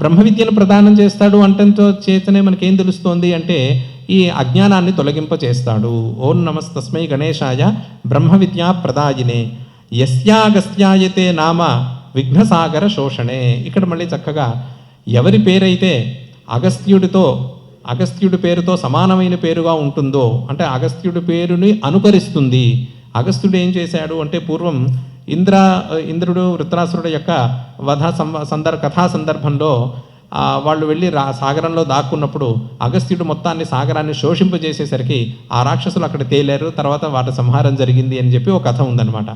బ్రహ్మ విద్యను ప్రదానం చేస్తాడు అంటంతో చేతనే మనకేం తెలుస్తోంది అంటే ఈ అజ్ఞానాన్ని తొలగింపచేస్తాడు ఓం నమస్తస్మై గణేశాయ బ్రహ్మ విద్యా ప్రదాయినే. యస్యాగస్యాయతే నామ విఘ్నసాగర శోషణే. ఇక్కడ మళ్ళీ చక్కగా ఎవరి పేరైతే అగస్త్యుడితో అగస్త్యుడి పేరుతో సమానమైన పేరుగా ఉంటుందో అంటే అగస్త్యుడి పేరుని అనుకరిస్తుంది. అగస్త్యుడు ఏం చేశాడు అంటే పూర్వం ఇంద్ర ఇంద్రుడు వృత్రాసురుడు యొక్క వధ సందర్ కథా సందర్భంలో వాళ్ళు వెళ్ళి రా సాగరంలో దాక్కున్నప్పుడు అగస్త్యుడు మొత్తాన్ని సాగరాన్ని శోషింపజేసేసరికి ఆ రాక్షసులు అక్కడ తేలారు తర్వాత వాటి సంహారం జరిగింది అని చెప్పి ఒక కథ ఉందన్నమాట.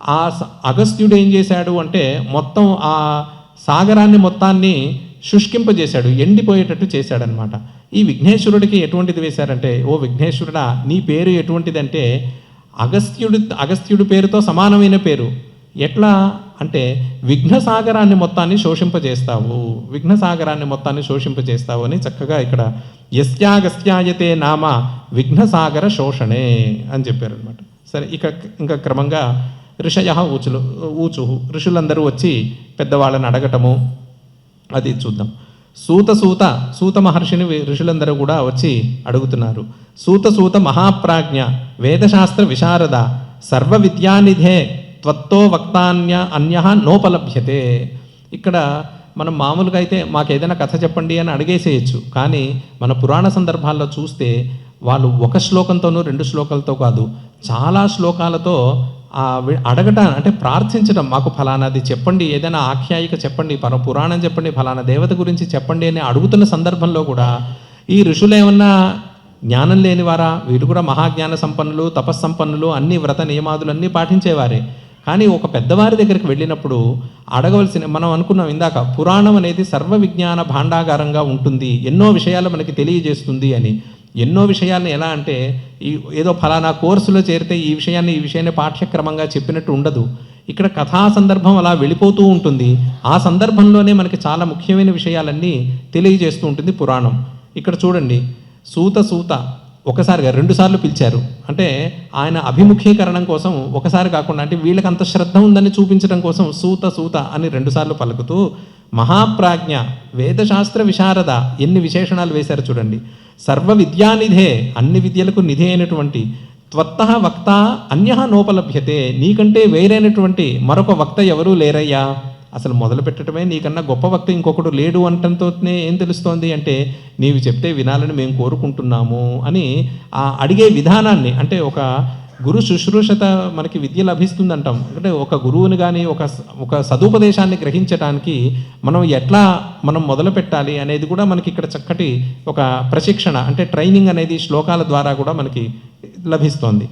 ఆ అగస్త్యుడు ఏం చేశాడు అంటే మొత్తం ఆ సాగరాన్ని మొత్తాన్ని శుష్కింపజేశాడు ఎండిపోయేటట్టు చేశాడనమాట ఈ విఘ్నేశ్వరుడికి ఎటువంటిది వేశారంటే ఓ విఘ్నేశ్వరుడా నీ పేరు ఎటువంటిదంటే అగస్త్యుడు అగస్త్యుడి పేరుతో సమానమైన పేరు. ఎట్లా? అంటే విఘ్నసాగరాన్ని మొత్తాన్ని శోషింపజేస్తావు. విఘ్నసాగరాన్ని మొత్తాన్ని శోషింపజేస్తావు అని చక్కగా ఇక్కడ యస్యాగస్త్యాయతే నామ విఘ్నసాగర శోషణే అని చెప్పారు అనమాట సరే ఇక ఇంకా క్రమంగా ఋషయ ఊచులు ఊచు ఋషులందరూ వచ్చి పెద్దవాళ్ళని అడగటము అది చూద్దాం. సూత సూత సూత మహర్షిని ఋషులందరూ కూడా వచ్చి అడుగుతున్నారు. సూత సూత మహాప్రాజ్ఞ వేదశాస్త్ర విశారద సర్వ విద్యానిధే త్వత్తో వక్తాన్య అన్య నోపలభ్యతే. ఇక్కడ మనం మామూలుగా అయితే మాకు ఏదైనా కథ చెప్పండి అని అడిగేసేయచ్చు. కానీ మన పురాణ సందర్భాల్లో చూస్తే వాళ్ళు ఒక శ్లోకంతోనూ రెండు శ్లోకాలతో కాదు చాలా శ్లోకాలతో అడగటం అంటే ప్రార్థించడం మాకు ఫలానాది చెప్పండి ఏదైనా ఆఖ్యాయిక చెప్పండి పర పురాణం చెప్పండి ఫలానా దేవత గురించి చెప్పండి అని అడుగుతున్న సందర్భంలో కూడా ఈ ఋషులు ఏమన్నా జ్ఞానం లేనివారా? వీరు కూడా మహాజ్ఞాన సంపన్నులు తపస్సంపన్నులు అన్ని వ్రత నియమాదులు అన్నీ పాటించేవారే. కానీ ఒక పెద్దవారి దగ్గరికి వెళ్ళినప్పుడు అడగవలసిన మనం అనుకున్నాం ఇందాక పురాణం అనేది సర్వ విజ్ఞాన భాండాగారంగా ఉంటుంది ఎన్నో విషయాలు మనకి తెలియజేస్తుంది అని. ఎన్నో విషయాలను ఎలా అంటే ఈ ఏదో ఫలానా కోర్సులో చేరితే ఈ విషయాన్ని ఈ విషయాన్ని పాఠ్యక్రమంగా చెప్పినట్టు ఉండదు. ఇక్కడ కథా సందర్భం అలా వెళ్ళిపోతూ ఉంటుంది. ఆ సందర్భంలోనే మనకి చాలా ముఖ్యమైన విషయాలన్నీ తెలియజేస్తూ ఉంటుంది పురాణం. ఇక్కడ చూడండి. సూత సూత ఒకసారిగా రెండుసార్లు పిలిచారు. అంటే ఆయన అభిముఖీకరణం కోసం ఒకసారి కాకుండా అంటే వీళ్ళకి అంత శ్రద్ధ ఉందని చూపించడం కోసం సూత సూత అని రెండుసార్లు పలుకుతూ మహాప్రాజ్ఞ వేదశాస్త్ర విశారద ఎన్ని విశేషణాలు వేశారు చూడండి. సర్వ విద్యానిధే అన్ని విద్యలకు నిధి అయినటువంటి త్వత్త వక్త అన్య నోపలభ్యతే నీకంటే వేరైనటువంటి మరొక వక్త ఎవరూ లేరయ్యా? అసలు మొదలు పెట్టడమే నీకన్నా గొప్ప వక్త ఇంకొకడు లేడు అంటంతోనే ఏం తెలుస్తోంది అంటే నీవు చెప్తే వినాలని మేము కోరుకుంటున్నాము అని ఆ అడిగే విధానాన్ని అంటే ఒక గురు శుశ్రూషత మనకి విద్య లభిస్తుందంటాం. అంటే ఒక గురువుని కానీ ఒక ఒక సదుపదేశాన్ని గ్రహించడానికి మనం ఎట్లా మనం మొదలు పెట్టాలి అనేది కూడా మనకి ఇక్కడ చక్కటి ఒక ప్రశిక్షణ అంటే ట్రైనింగ్ అనేది శ్లోకాల ద్వారా కూడా మనకి లభిస్తోంది.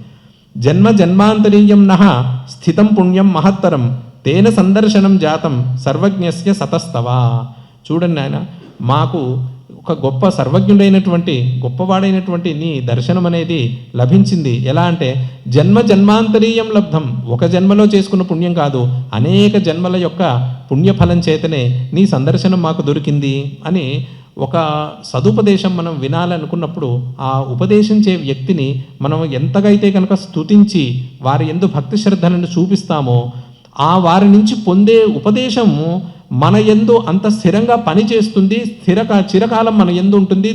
జన్మ జన్మాంతరీయం నహ స్థితం పుణ్యం మహత్తరం తేన సందర్శనం జాతం సర్వజ్ఞస్య సతస్తవా. చూడండి ఆయన మాకు ఒక గొప్ప సర్వజ్ఞుడైనటువంటి గొప్పవాడైనటువంటి నీ దర్శనం అనేది లభించింది. ఎలా అంటే జన్మ జన్మాంతరీయం లబ్ధం ఒక జన్మలో చేసుకున్న పుణ్యం కాదు అనేక జన్మల యొక్క పుణ్యఫలం చేతనే నీ సందర్శనం మాకు దొరికింది అని ఒక సదుపదేశం మనం వినాలనుకున్నప్పుడు ఆ ఉపదేశించే వ్యక్తిని మనం ఎంతగైతే కనుక స్తుతించి వారి ఎందు భక్తి శ్రద్ధలను చూపిస్తామో ఆ వారి నుంచి పొందే ఉపదేశము మన ఎందు అంత స్థిరంగా పనిచేస్తుంది స్థిరక చిరకాలం మన ఎందు ఉంటుంది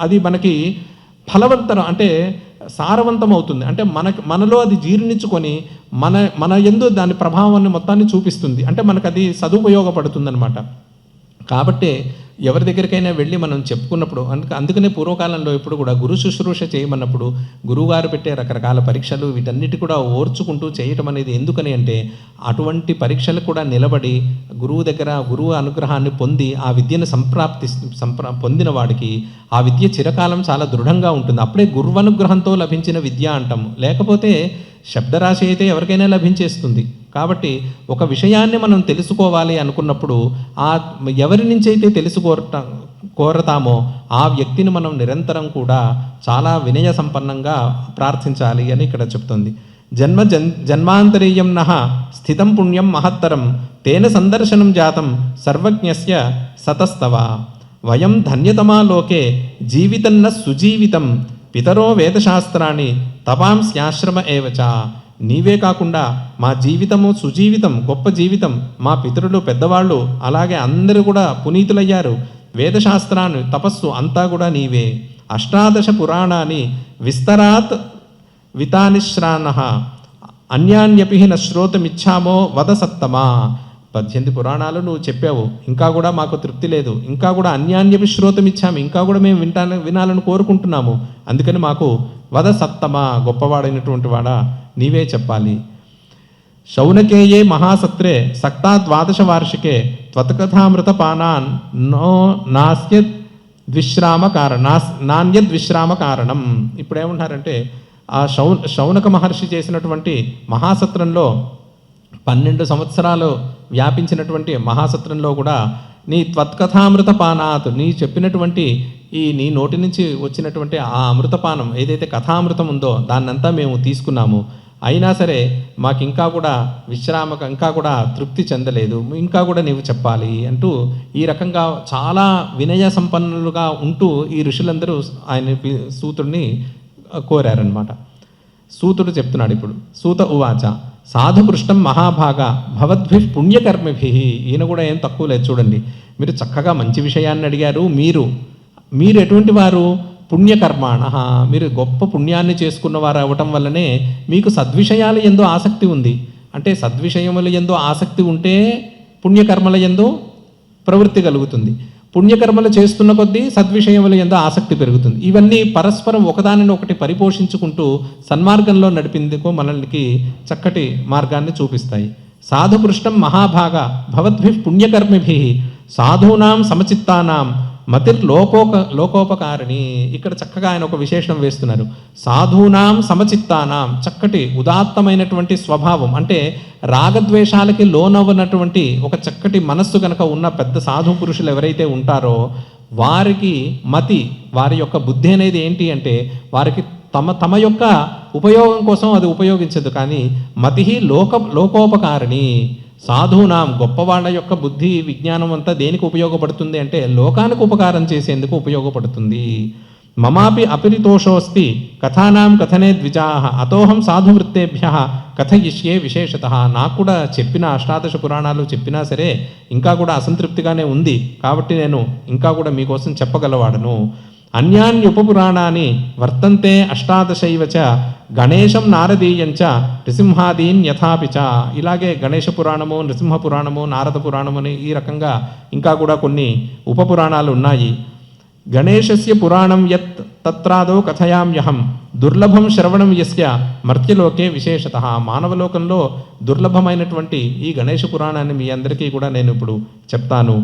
అది మనకి ఫలవంతరం అంటే సారవంతం అవుతుంది అంటే మన మనలో అది జీర్ణించుకొని మన మన ఎందు దాని ప్రభావాన్ని మొత్తాన్ని చూపిస్తుంది. అంటే మనకు అది సదుపయోగపడుతుంది అనమాట కాబట్టి ఎవరి దగ్గరికైనా వెళ్ళి మనం చెప్పుకున్నప్పుడు అందుక అందుకనే పూర్వకాలంలో ఇప్పుడు కూడా గురు శుశ్రూష చేయమన్నప్పుడు గురువుగారు పెట్టే రకరకాల పరీక్షలు వీటన్నిటి కూడా ఓర్చుకుంటూ చేయటం అనేది ఎందుకని అంటే అటువంటి పరీక్షలు కూడా నిలబడి గురువు దగ్గర గురువు అనుగ్రహాన్ని పొంది ఆ విద్యను సంప్రాప్తి సంప్రా పొందిన వాడికి ఆ విద్య చిరకాలం చాలా దృఢంగా ఉంటుంది. అప్పుడే గురువనుగ్రహంతో లభించిన విద్య అంటాము. లేకపోతే శబ్దరాశి అయితే ఎవరికైనా లభించేస్తుంది. కాబట్టి ఒక విషయాన్ని మనం తెలుసుకోవాలి అనుకున్నప్పుడు ఆ ఎవరి నుంచి అయితే తెలుసుకోరట కోరతామో ఆ వ్యక్తిని మనం నిరంతరం కూడా చాలా వినయ సంపన్నంగా ప్రార్థించాలి అని ఇక్కడ చెప్తుంది. జన్మ జన్ జన్మాంతరీయం నహ స్థితం పుణ్యం మహత్తరం తేన సందర్శనం జాతం సర్వజ్ఞస్య సతస్తవ. వయం ధన్యతమా లోకే జీవితన్న సుజీవితం. పితరో వేదశాస్త్రాన్ని తపాంస్యాశ్రమ ఏవచ నీవే కాకుండా మా జీవితము సుజీవితం గొప్ప జీవితం మా పితరులు పెద్దవాళ్ళు అలాగే అందరూ కూడా పునీతులయ్యారు. వేదశాస్త్రాన్ని తపస్సు అంతా కూడా నీవే. అష్టాదశ పురాణాన్ని విస్తరాత్ వితానిశ్రాన. అన్యాన్యపి న శ్రోతమిచ్చామో వద సత్తమా. పద్దెనిమిది పురాణాలు నువ్వు చెప్పావు. ఇంకా కూడా మాకు తృప్తి లేదు. ఇంకా కూడా అన్యాన్యపి శ్రోతమిచ్చాము. ఇంకా కూడా మేము వింటా వినాలని కోరుకుంటున్నాము. అందుకని మాకు వద సత్తమా గొప్పవాడైనటువంటి వాడా నీవే చెప్పాలి. శౌనకేయే మహాసత్రే సక్తా ద్వాదశ వార్షికే త్వతకథామృత పానాన్ నో నాస్యద్ విశ్రామ కారణ నాస్ నాణ్యద్ విశ్రామ కారణం ఇప్పుడు ఆ శౌ శౌనక మహర్షి చేసినటువంటి మహాసత్రంలో పన్నెండు సంవత్సరాలు వ్యాపించినటువంటి మహాసత్రంలో కూడా నీ త్వత్కథామృత పానాత్ నీ చెప్పినటువంటి ఈ నీ నోటి నుంచి వచ్చినటువంటి ఆ అమృతపానం ఏదైతే కథామృతం ఉందో దాన్నంతా మేము తీసుకున్నాము. అయినా సరే మాకు ఇంకా కూడా విశ్రామక ఇంకా కూడా తృప్తి చెందలేదు. ఇంకా కూడా నీవు చెప్పాలి అంటూ ఈ రకంగా చాలా వినయ సంపన్నులుగా ఉంటూ ఈ ఋషులందరూ ఆయన సూతుడిని కోరారనమాట సూతుడు చెప్తున్నాడు ఇప్పుడు సూత ఉవాచ సాధుకృష్ణం మహాభాగ భవద్భి పుణ్యకర్మిభి. ఈయన కూడా ఏం తక్కువ లేదు చూడండి. మీరు చక్కగా మంచి విషయాన్ని అడిగారు మీరు మీరు ఎటువంటి వారు? పుణ్యకర్మాణ మీరు గొప్ప పుణ్యాన్ని చేసుకున్నవారు అవ్వటం వల్లనే మీకు సద్విషయాల ఎందు ఆసక్తి ఉంది. అంటే సద్విషయముల ఎందు ఆసక్తి ఉంటే పుణ్యకర్మల ఎందు ప్రవృత్తి కలుగుతుంది. పుణ్యకర్మలు చేస్తున్న కొద్దీ సద్విషయముల ఎందు ఆసక్తి పెరుగుతుంది. ఇవన్నీ పరస్పరం ఒకదానిని ఒకటి పరిపోషించుకుంటూ సన్మార్గంలో నడిపిందుకు మనల్ని చక్కటి మార్గాన్ని చూపిస్తాయి. సాధుపృష్టం మహాభాగ భవద్భి పుణ్యకర్మిభి. సాధూనాం సమచిత్తానాం మతిర్లోకోక లోకోపకారిణి. ఇక్కడ చక్కగా ఆయన ఒక విశేషణం వేస్తున్నారు. సాధూనాం సమచిత్తానాం. చక్కటి ఉదాత్తమైనటువంటి స్వభావం. అంటే రాగద్వేషాలకి లోనవ్వనటువంటి ఒక చక్కటి మనస్సు కనుక ఉన్న పెద్ద సాధు పురుషులు ఎవరైతే ఉంటారో వారికి మతి వారి యొక్క బుద్ధి అనేది ఏంటి అంటే వారికి తమ తమ యొక్క ఉపయోగం కోసం అది ఉపయోగించదు. కానీ మతి లోక లోకోపకారిణి. సాధునాం గొప్పవాళ్ళ యొక్క బుద్ధి విజ్ఞానం అంతా దేనికి ఉపయోగపడుతుంది అంటే లోకానికి ఉపకారం చేసేందుకు ఉపయోగపడుతుంది. మమాపి అపరితోషోస్తి కథానాం కథనే ద్విజా అతోహం సాధువృత్తేభ్య కథయిష్యే విశేషత. నాకు కూడా చెప్పిన అష్టాదశ పురాణాలు చెప్పినా సరే ఇంకా కూడా అసంతృప్తిగానే ఉంది. కాబట్టి నేను ఇంకా కూడా మీకోసం చెప్పగలవాడను. అన్యాన్యుపపురాణాన్ని వర్తంతే అష్టాదశైవ చ గణేశం నారదీయంచ నృసింహాదీన్ యథాపిచ చ. ఇలాగే గణేశ పురాణము నృసింహ పురాణము నారద పురాణము అని ఈ రకంగా ఇంకా కూడా కొన్ని ఉపపురాణాలు ఉన్నాయి. గణేశస్య పురాణం యత్ తత్రాదో కథయామ్యహం. దుర్లభం శ్రవణం యస్య మర్త్యలోకే విశేషత. మానవలోకంలో దుర్లభమైనటువంటి ఈ గణేశ పురాణాన్ని మీ అందరికీ కూడా నేను ఇప్పుడు చెప్తాను.